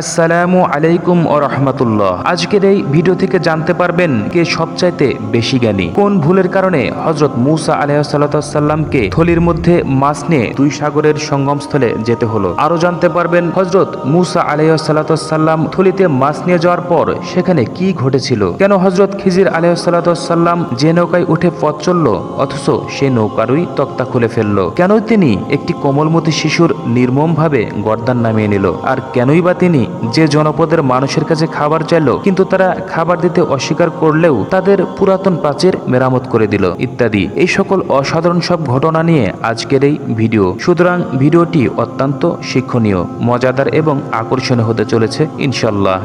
আসসালামু আলাইকুম ও রহমতুল্লাহ। আজকের এই ভিডিও থেকে জানতে পারবেন কে সবচাইতে বেশি জ্ঞানী। কোন ভুলের কারণে হজরত মুসা আলাইসাল্লামকে থলির মধ্যে মাছ নিয়ে দুই সাগরের সঙ্গমস্থলে যেতে হলো। আরও জানতে পারবেন হজরত মুসা আলাইসাল্লাম থলিতে মাছ নিয়ে যাওয়ার পর সেখানে কি ঘটেছিল? কেন হজরত খিজির আলাইসাল্লাম যে নৌকায় উঠে পথ চলল, অথচ সে নৌকারই তক্তা খুলে ফেলল? কেন তিনি একটি কোমলমতি শিশুর নির্মমভাবে গর্দান নামিয়ে নিল? আর কেনই বা তিনি যে জনপদের মানুষের কাছে খাবার চাইল, কিন্তু তারা খাবার দিতে অস্বীকার করলেও তাদের পুরাতন প্রাচীর মেরামত করে দিল, ইত্যাদি। এই সকল অসাধারণ সব ঘটনা নিয়ে আজকের এই ভিডিও। সুতরাং ভিডিওটি অত্যন্ত শিক্ষণীয়, মজাদার এবং আকর্ষণীয় হতে চলেছে ইনশাল্লাহ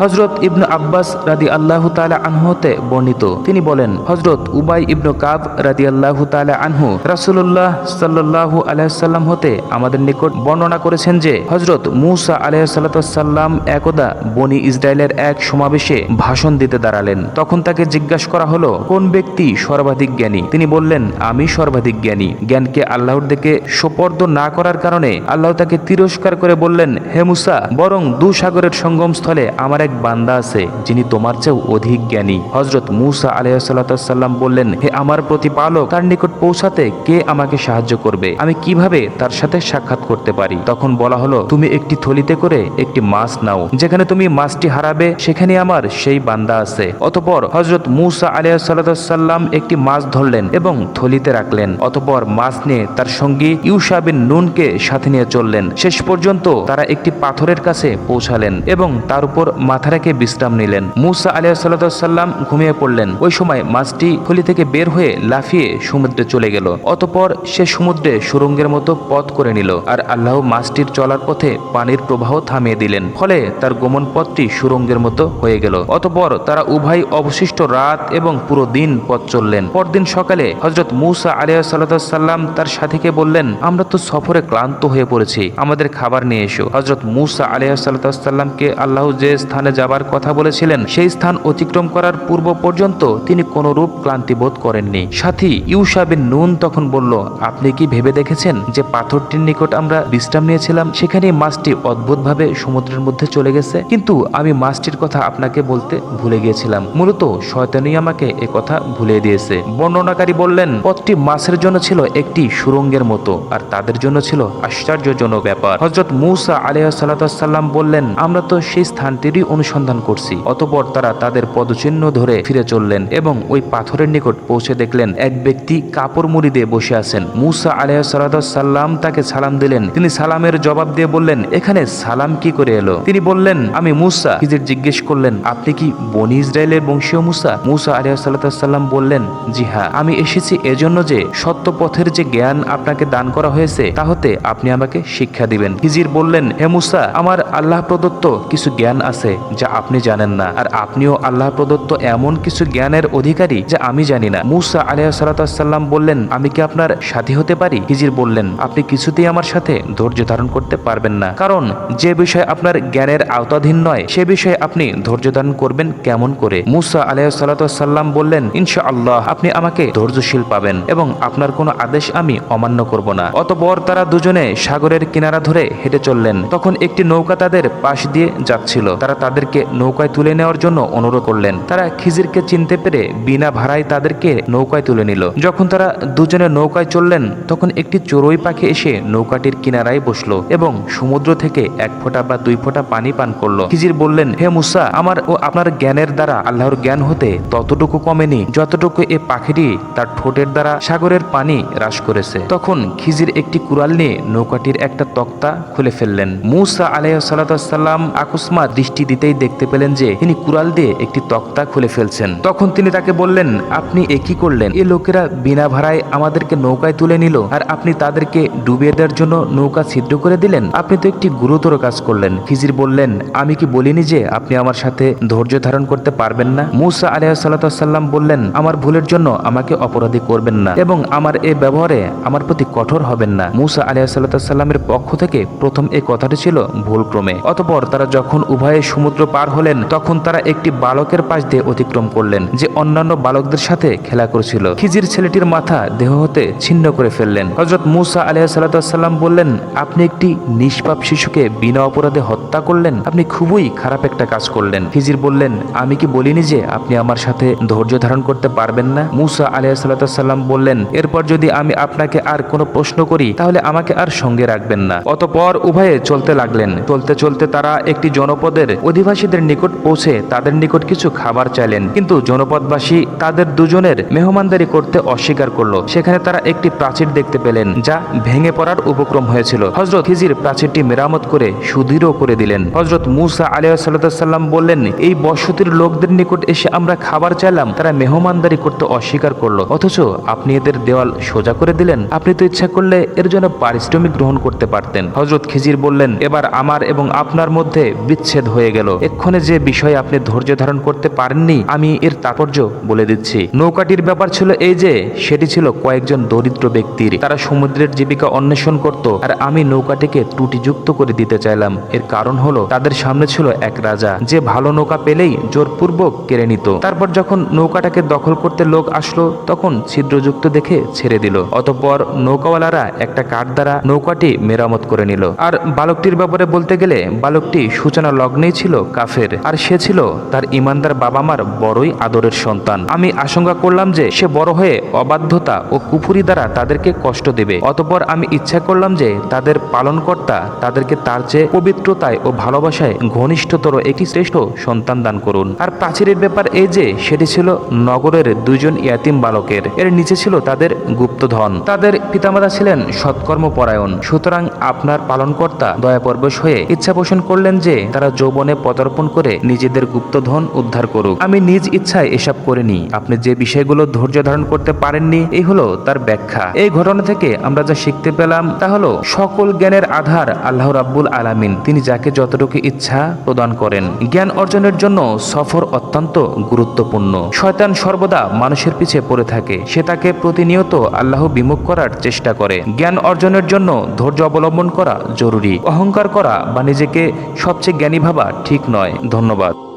হজরত ইবনু আব্বাস রাদি আল্লাহ তালা আনহুতে বর্ণিত। তিনি বলেন হজরত উবাই ইবনু কাব রাদি আল্লাহ তালা আনহু রাসুল্লাহ সাল্লাহু আলাইসাল্লাম হতে আমাদের নিকট বর্ণনা করেছেন যে হজরত মুসা আলাইসাল্লাম একদা বনি ইসরায়েলের এক সমাবেশে ভাষণ দিতে দাঁড়ালেন। তখন তাকে জিজ্ঞাসা করা হলো, কোন ব্যক্তি সর্বাধিক জ্ঞানী? তিনি বললেন, আমি সর্বাধিক জ্ঞানী। জ্ঞানকে আল্লাহর দিকে সোপর্দ না করার কারণে আল্লাহ তাকে তিরস্কার করে বললেন, হে মুসা, বরং দু সাগরের সঙ্গমস্থলে আমার এক বান্দা আছে, যিনি তোমার চেয়েও অধিক জ্ঞানী। হজরত মুসা আলাইসাল্লাম বললেন, হে আমার প্রতিপালক তার নিকট পৌঁছাতে কে আমাকে সাহায্য করবে? আমি কীভাবে তার সাথে সাক্ষাৎ করতে পারি? তখন বলা হলো, তুমি একটি থলিতে করে একটি মাছ নাও, যেখানে তুমি মাছটি হারাবে, সেখানে আমার সেই বান্দা আছে। অতপর হজরত মুসা আলিয়াসাল্লাম একটি মাছ ধরলেন এবং থলিতে রাখলেন। অতপর মাছ নিয়ে তার সঙ্গী ইউসা বিন নুনকে সাথে নিয়ে চললেন। শেষ পর্যন্ত তারা একটি পাথরের কাছে পৌঁছালেন এবং তার উপর মাথা রেখে বিশ্রাম নিলেন। মুসা আলিয়াসাল্লাম ঘুমিয়ে পড়লেন। ওই সময় মাছটি থলি থেকে বের হয়ে লাফিয়ে সমুদ্রে চলে গেল। অতপর সে সমুদ্রে সুরঙ্গের মতো পথ করে নিল আর আল্লাহ মাছটির চলার পথে পানির প্রবাহ থামিয়ে দিলেন। ফলে তার গমন পথটি সুরঙ্গের মতো হয়ে গেল। অতপর তারা উভয় অবশিষ্ট রাত এবং পুরো দিন পথ চললেন। পরদিন সকালে হজরত মুসা আলিয়াসাল্লাম তার সাথীকে বললেন, আমরা তো সফরে ক্লান্ত হয়ে পড়েছি। আমাদের খাবার নিয়ে এসো। হজরত মুসা আলিয়াসাল্লামকে আল্লাহ যে স্থানে যাবার কথা বলেছিলেন, সেই স্থান অতিক্রম করার পূর্ব পর্যন্ত তিনি কোনরূপ ক্লান্তি বোধ করেননি। সাথী ইউসা বিন নুন তখন বলল, আপনি কি ভেবে দেখেছেন যে পাথরটির নিকট আমরা বিশ্রাম নিয়েছিলাম? সেখানে মাছটি অদ্ভুতভাবে সমুদ্রের মধ্যে চলে গেছে। কিন্তু আমি মাছটির কথা আপনাকে বলতে ভুলে গিয়েছিলাম। মূলত শয়তানি আমাকে এ কথা ভুলে দিয়েছে। বর্ণনাকারী বললেন, পথটি মাছের জন্য ছিল একটি সুরঙ্গের মতো, আর তাদের জন্য ছিল আশ্চর্যজনক ব্যাপার। হজরত মুসা আলিয়াসাল্লাম বললেন, আমরা তো সেই স্থানটিরই অনুসন্ধান করছি। অতপর তারা তাদের পদচিহ্ন ধরে ফিরে চললেন এবং ওই পাথরের নিকট পৌঁছে দেখলেন এক ব্যক্তি কাপড় মুড়ি দিয়ে বসে আছেন। মুসা আলিয়াসাল্লাম তাকে সালাম দিলেন। তিনি সালামের জবাব দিয়ে বললেন, এখানে সালাম কি করে এলো? তিনি বললেন, আমি মুসা। খিজির জিজ্ঞেস করলেন, আপনি কি বনি ইসরায়েলের বংশীয় মুসা? মুসা আলিয়াসাল্লাম বললেন, জি হ্যাঁ আমি এসেছি এজন্য যে সত্য পথের যে জ্ঞান আপনাকে দান করা হয়েছে তা হতে আপনি আমাকে শিক্ষা দিবেন। হিজির বললেন, হে মুসা, আমার আল্লাহ প্রদত্ত কিছু জ্ঞান আছে। যা আপনি জানেন না। আর আপনিও আল্লাহ প্রদত্ত এমন কিছু জ্ঞানের অধিকারী যা আমি জানি না। মুসা আলিয়াসাল্লাম বললেন, আমি কি আপনার সাথী হতে পারি? হিজির বললেন, আপনি কিছুতেই আমার সাথে ধৈর্য ধারণ করতে পারবেন না। কারণ যে বিষয় আপনার জ্ঞানের আওতাধীন নয়, সে বিষয়ে আপনি ধৈর্য ধারণ করবেন কেমন করে? মুসা আলিয়াসাল্লাম বললেন ইনশা আল্লাহ আপনি আমাকে ধৈর্যশীল পাবেন এবং আপনার কোনো আদেশ আমি অমান্য করব না। অতপর তারা দুজনে সাগরের কিনারা ধরে হেঁটে চললেন। তখন একটি নৌকা তাদের পাশ দিয়ে যাচ্ছিল। তারা তাদেরকে নৌকায় তুলে নেওয়ার জন্য অনুরোধ করলেন। তারা খিজিরকে চিনতে পেরে বিনা ভাড়ায় তাদেরকে নৌকায় তুলে নিল। যখন তারা দুজনে নৌকায় চললেন, তখন একটি চড়ুই পাখি এসে নৌকাটির কিনারায় বসল এবং সমুদ্র থেকে এক ফোঁটা বা দুই ফোঁটা পানি পান করল। খিজির বললেন, হে মুসা, আমার ও আপনার জ্ঞানের দ্বারা আল্লাহর জ্ঞান হতে ততটুকু কমেনি, যতটুকু এ পাখিটি তার ঠোঁটের দ্বারা সাগরের পানি হ্রাস করেছে। তখন খিজির একটি কুড়াল নিয়ে নৌকাটির একটা তক্তা খুলে ফেললেন। মুসা আলাইসাল্লাম আকুসমাত দৃষ্টি দিতেই দেখতে পেলেন যে তিনি কুড়াল দিয়ে একটি তক্তা খুলে ফেলছেন। তখন তিনি তাকে বললেন, আপনি এ কি করলেন? এ লোকেরা বিনা ভাড়ায় আমাদেরকে নৌকায় তুলে নিল আর আপনি তাদেরকে ডুবিয়ে দেওয়ার জন্য নৌকা ছিদ্র করে দিলেন? আপনি তো একটি গুরুতর কাজ করলেন। খিজির বললেন, আমি কি বলিনি যে আপনি আমার সাথে ধৈর্য ধারণ করতে পারবেন না? মুসা আলিয়াসাল্লাম বললেন, আমার ভুলের জন্য আমাকে অপরাধী করবেন না এবং আমার এ ব্যবহারে আমার প্রতি কঠোর হবেন না। মুসা আলিয়াসাল্লামের পক্ষ থেকে প্রথম এ কথাটি ছিল ভুলক্রমে। অতপর তারা যখন উভয়ে সমুদ্র সমুদ্র পার হলেন, তখন তারা একটি বালকের পাশ দিয়ে অতিক্রম করলেন, যে অন্যান্য বালকদের সাথে খেলা করছিল। খিজির ছেলেটির মাথা দেহ হতে ছিন্ন করে ফেললেন। হজরত মুসা আলিয়া সাল্লাম বললেন, আপনি একটি নিষ্পাপ শিশুকে বিনা অপরাধে হত্যা করলেন? আপনি খুবই খারাপ একটা কাজ করলেন। খিজির বললেন, আমি কি বলিনি যে আপনি আমার সাথে ধৈর্য ধারণ করতে পারবেন না? মুসা আলিয়া সাল্লাম বললেন, এরপর যদি আমি আপনাকে আর কোনো প্রশ্ন করি, তাহলে আমাকে আর সঙ্গে রাখবেন না। অতপর উভয়ে চলতে লাগলেন। চলতে চলতে তারা একটি জনপদের অধিবাসীদের নিকট পৌঁছে তাদের নিকট কিছু খাবার চাইলেন। কিন্তু জনপদবাসী তাদের দুজনের মেহমানদারি করতে অস্বীকার করল। সেখানে তারা একটি প্রাচীর দেখতে পেলেন, যা ভেঙে পড়ার উপক্রম হয়েছিল। হজরত হিজির প্রাচীরটি মেরামত করে সুদৃঢ় করে দিলেন। হজরত মুসা আলিয়া সাল্লাম বললেন, এই বসতির লোকদের নিকট এসে আমরা খাবার চাইলাম। তারা মেহমানদারি করতে অস্বীকার করল। অথচ আপনি এদের দেওয়াল সোজা করে দিলেন। আপনি তো ইচ্ছা করলে এর জন্য পারিশ্রমিক গ্রহণ করতে পারতেন। হজরত খিজির বললেন, এবার আমার এবং আপনার মধ্যে বিচ্ছেদ হয়ে গেল। এক্ষণে যে বিষয়ে আপনি ধৈর্য ধারণ করতে পারেননি, আমি এর তাৎপর্য বলে দিচ্ছি। নৌকাটির ব্যাপার ছিল এই যে, সেটি ছিল কয়েকজন দরিদ্র ব্যক্তির। তারা সমুদ্রের জীবিকা অন্বেষণ করত, আর আমি নৌকাটিকে ত্রুটিযুক্ত করে দিতে চাইলাম। এর কারণ হলো, তাদের সামনে ছিল এক রাজা। যে ভালো নৌকা পেলেই জোরপূর্বক কেড়ে নিত। তারপর যখন নৌকাটাকে দখল করতে লোক আসলো, তখন ছিদ্রযুক্ত দেখে ছেড়ে দিল। অতঃপর নৌকাওয়ালারা একটা কাঠ দ্বারা নৌকাটি মেরামত করে নিল। আর বালকটির ব্যাপারে বলতে গেলে, বালকটি সূচনা লগ্নেই ছিল। কাফের, আর সে ছিল তার ইমানদার বাবা মার বড়ই আদরের সন্তান। আমি আশঙ্কা করলাম যে সে বড় হয়ে অবাধ্যতা ও কুফুরি দ্বারা তাদেরকে কষ্ট দেবে। অতপর আমি ইচ্ছা করলাম যে তাদের পালনকর্তা তাদেরকে তার চেয়ে পবিত্রতায় ও ভালোবাসায় ঘনিষ্ঠতর একটি শ্রেষ্ঠ সন্তান দান করুন। আর প্রাচীরের ব্যাপার এই যে সেটি ছিল নগরের দুইজন ইয়াতিম বালকের। এর নিচে ছিল তাদের গুপ্তধন। তাদের পিতামাতা ছিলেন সৎকর্ম পরায়ণ সুতরাং আপনার পালনকর্তা দয়াপরবশ হয়ে ইচ্ছা পোষণ করলেন যে তারা যৌবনে পদার্পণ করে নিজেদের গুপ্তধন উদ্ধার করুক। আমি নিজ ইচ্ছায় এসব করিনি। আপনি যে বিষয়গুলো ধৈর্য ধারণ করতে পারেননি এই হলো তার ব্যাখ্যা। এই ঘটনা থেকে আমরা যা শিখতে পেলাম, তা হলো সকল জ্ঞানের আধার আল্লাহ রাব্বুল আলামিন। তিনি যাকে যতটুকু ইচ্ছা প্রদান করেন। জ্ঞান অর্জনের জন্য সফর অত্যন্ত গুরুত্বপূর্ণ। শয়তান সর্বদা মানুষের পিছে পড়ে থাকে। সে তাকে প্রতিনিয়ত আল্লাহ বিমুখ করার চেষ্টা করে। জ্ঞান অর্জনের জন্য ধৈর্য অবলম্বন করা জরুরি। অহংকার করা বা নিজেকে সবচেয়ে জ্ঞানী ভাবা ঠিক নয়। ধন্যবাদ।